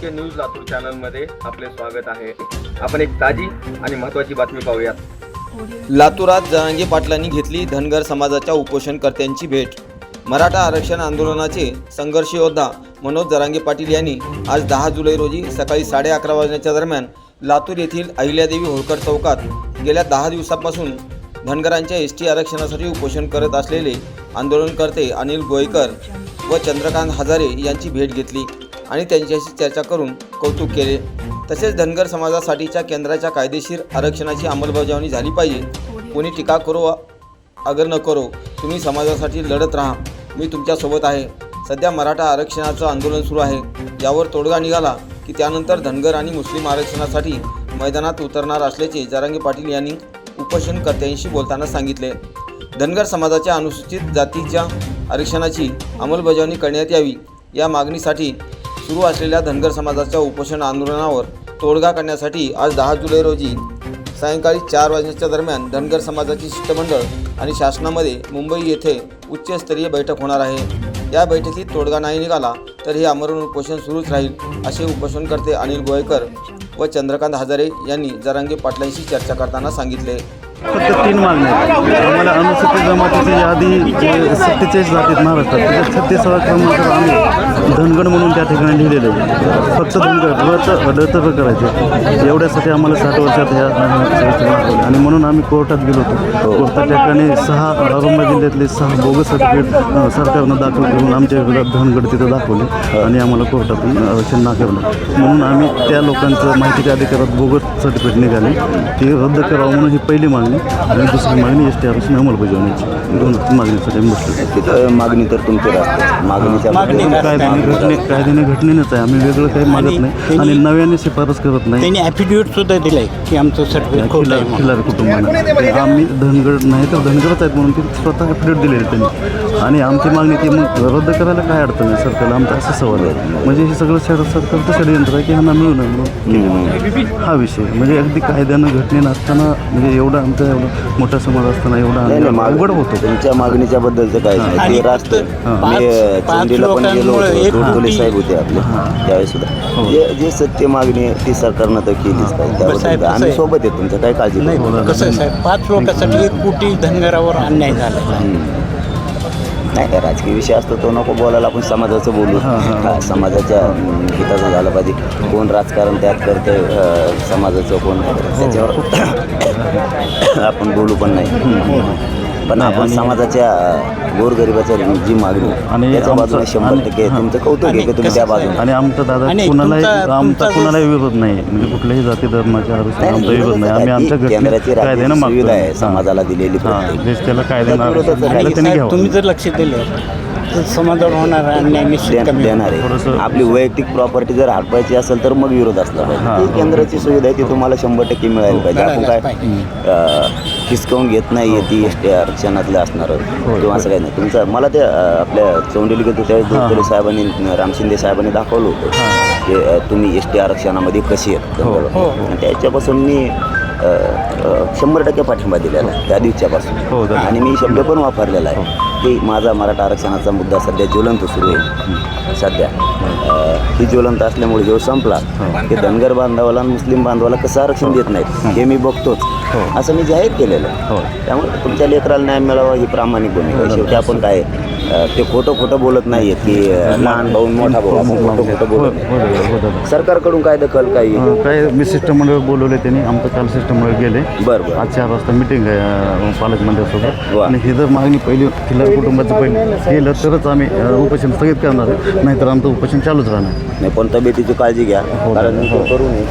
के news Latur चॅनलमध्ये आपले स्वागत आहे. आपण एक ताजी आणि महत्त्वाची बातमी पाहूयात. लातूरात जरांगे पाटलांनी घेतली धनगर समाजाच्या उपोषणकर्त्यांची भेट. मराठा आरक्षण आंदोलनाचे संघर्ष योद्धा मनोज जरांगे पाटील यांनी आज दहा जुलै रोजी सकाळी साडे अकरा वाजण्याच्या दरम्यान लातूर येथील अहिल्यादेवी होळकर चौकात गेल्या दहा दिवसापासून धनगरांच्या एस टी आरक्षणासाठी उपोषण करत असलेले आंदोलनकर्ते अनिल गोयकर व चंद्रकांत हजारे यांची भेट घेतली आणि त्यांच्याशी चर्चा करून कौतुक केले. तसेच धनगर समाजासाठीच्या केंद्राच्या कायदेशीर आरक्षणाची अंमलबजावणी झाली पाहिजे. कोणी टीका करो अगर न करो तुम्ही समाजासाठी लढत राहा. मी तुमच्यासोबत आहे. सध्या मराठा आरक्षणाचं आंदोलन सुरू आहे. यावर तोडगा निघाला की त्यानंतर धनगर आणि मुस्लिम आरक्षणासाठी मैदानात उतरणार असल्याचे जरांगे पाटील यांनी उपोषणकर्त्यांशी बोलताना सांगितले. धनगर समाजाच्या अनुसूचित जातीच्या आरक्षणाची अंमलबजावणी करण्यात यावी. या मागणीसाठी सुरू असलेल्या धनगर समाजाच्या उपोषण आंदोलनावर तोडगा करण्यासाठी आज दहा जुलै रोजी सायंकाळी चार वाजण्याच्या दरम्यान धनगर समाजाची शिष्टमंडळ आणि शासनामध्ये मुंबई येथे उच्चस्तरीय बैठक होणार आहे. या बैठकीत तोडगा नाही निघाला तर हे आमरण उपोषण सुरूच राहील असे उपोषणकर्ते अनिल गोयकर व चंद्रकांत हजारे यांनी जरांगे पाटलांशी चर्चा करताना सांगितले. फक्त तीन मागण्या आहेत. आम्हाला अनुसूचित जमातीची यादी जे सत्तेचाळीस जातीत महाराष्ट्रात त्याच्यात छत्तीसावा क्रमांक आम्ही धनगड म्हणून त्या ठिकाणी लिहिलेलं आहे. फक्त धनगड रत अडतर करायचे. एवढ्यासाठी आम्हाला साठ वर्षात ह्या आणि म्हणून आम्ही कोर्टात गेलो होतो. कोर्टात ठिकाणी सहा औरंगाबाद जिल्ह्यातले सहा बोगस सर्टिफिकेट सरकारनं दाखल करून आमच्या विरोधात धनगड तिथं दाखवले. आणि आम्हाला कोर्टातून आरक्षण नाकारलं. म्हणून आम्ही त्या लोकांचं माहितीच्या अधिकारात बोगस सर्टिफिकेट निघाले. ते रद्द करावं म्हणून ही पहिली मागणी आणि दुसरी मागणी एस टी आरक्षण अंमलबजावण्याची दोन मागणीसाठी बसलो तिथं मागणी तर तुमची राहते. मागणीच्या कायद्याने घटने कायद्याने घटनेनंच आहे. आम्ही वेगळं काही मागत नाही. आणि नव्याने शिफारस करत नाही. त्यांनी ॲफिडेविट सुद्धा दिलाय की आमचं सर्टिफिकेट खोटं आहे खिलार कुटुंबानं. आम्ही धनगड नाही तर धनगडच आहेत म्हणून ते स्वतः ॲफिडेविट दिलेले त्यांनी. आणि आमची मागणी ती मग रद्द करायला काय अडचण आहे? सरकारला आमचा असं सवाल आहे. म्हणजे हे सगळं सर सरकारचं षडयंत्र आहे की ह्यांना मिळू नये म्हणून? हा विषय म्हणजे अगदी कायद्यानं घटनेनं असताना म्हणजे एवढा आमचा एवढा मोठा समाज असताना एवढा नाही नाही माग- अवघड होतो. तुमच्या मागणीच्या बद्दलचं काय आणि नाही ते रास्त पाच- मी पाच पण गेलो लोकांमुळे एक होतो कोटी- साहेब होते आपले. त्यावेळेस सुद्धा. जे जे सत्य मागणी आहे ती सरकारनं तर केलीच पाहिजे. साहेब, आम्ही? सोबत आहे तुमचं काही काळजी नाही करू नका. कसं आहे साहेब? पाच लोकांसाठी एक कोटी धनगरावर अन्याय झाला नाही राजकीय विषय असतो तो नको बोलायला आपण समाजाचं बोलू. हा, समाजाच्या हिताचं झालं पाहिजे. कोण राजकारण त्यात करते समाजाचं कोण? त्याच्यावर आपण बोलू पण नाही. पण आपण समाजाच्या गोरगरिबाच्या जी मागणी आणि त्याच्या आमचं- बाजूने शंभर टक्के हां. तुमचं कौतुक आहे की तुम्ही त्या बाजूने. आणि आमचा दादा कुणालाही आमचा कुणालाही विरोध नाही. म्हणजे कुठल्याही जाती धर्माच्या आमचा विरोध नाही. आम्ही आमच्या कायद्यानं राजकीय सुविधा आहे समाजाला दिलेली हां. प्रत्येक. देश त्याला कायद्यानं त्यांनी घ्यावं. तुम्ही जर लक्ष दिलं समाजावर होणारा अन्याय निश्चित देणार आहे. आपली वैयक्तिक प्रॉपर्टी जर हडपायची असेल तर मग विरोध असला हां. पाहिजे केंद्राची सुविधा आहे ती तुम्हाला शंभर टक्के मिळायला पाहिजे. आपण काय हिसकावून घेत नाही ती एस टी आरक्षणातलं असणार किंवा असं काही नाही. तुमचं मला ते आपल्या चौंडीला गेलो त्यावेळेस साहेबांनी राम शिंदे साहेबांनी दाखवलं होतं. की तुम्ही एस टी आरक्षणामध्ये कशी आहेत? हो, आणि त्याच्यापासून मी शंभर टक्के पाठिंबा दिलेला आहे त्या दिवसापासून. हो. आणि मी शब्द पण वापरलेला आहे की माझा मराठा आरक्षणाचा मुद्दा सध्या ज्वलंत सुरू आहे. सध्या. ही ज्वलंत असल्यामुळे जो संपला की धनगर बांधवाला मुस्लिम बांधवाला कसं आरक्षण देत नाहीत हे. मी बघतोच. असं मी जाहीर केलेलं आहे. हो. त्यामुळे तुमच्या लेकराला न्याय मिळावा ही प्रामाणिक भूमिका. शेवटी आपण काय ते खोटं खोटं बोलत नाहीये की अं, लहान भाऊ मोठा भाऊ खोटं खोटं हो बोलत हो नाही. दादा, हो. सरकारकडून काय दखल काही? काय मी शिष्टमंडळ बोलवले त्यांनी आमचं काल शिष्टमंडळ गेले बरं बरं. आज चार वाजता मिटिंग आहे पालकमंत्र्यासोबत. आणि ही जर मागणी पहिली खिलार कुटुंबाचं पहिलं केलं तरच आम्ही उपोषण स्थगित करणार नाहीतर आमचं उपोषण चालूच राहणार नाही पण तब्येतीची काळजी घ्या. कारण करू नये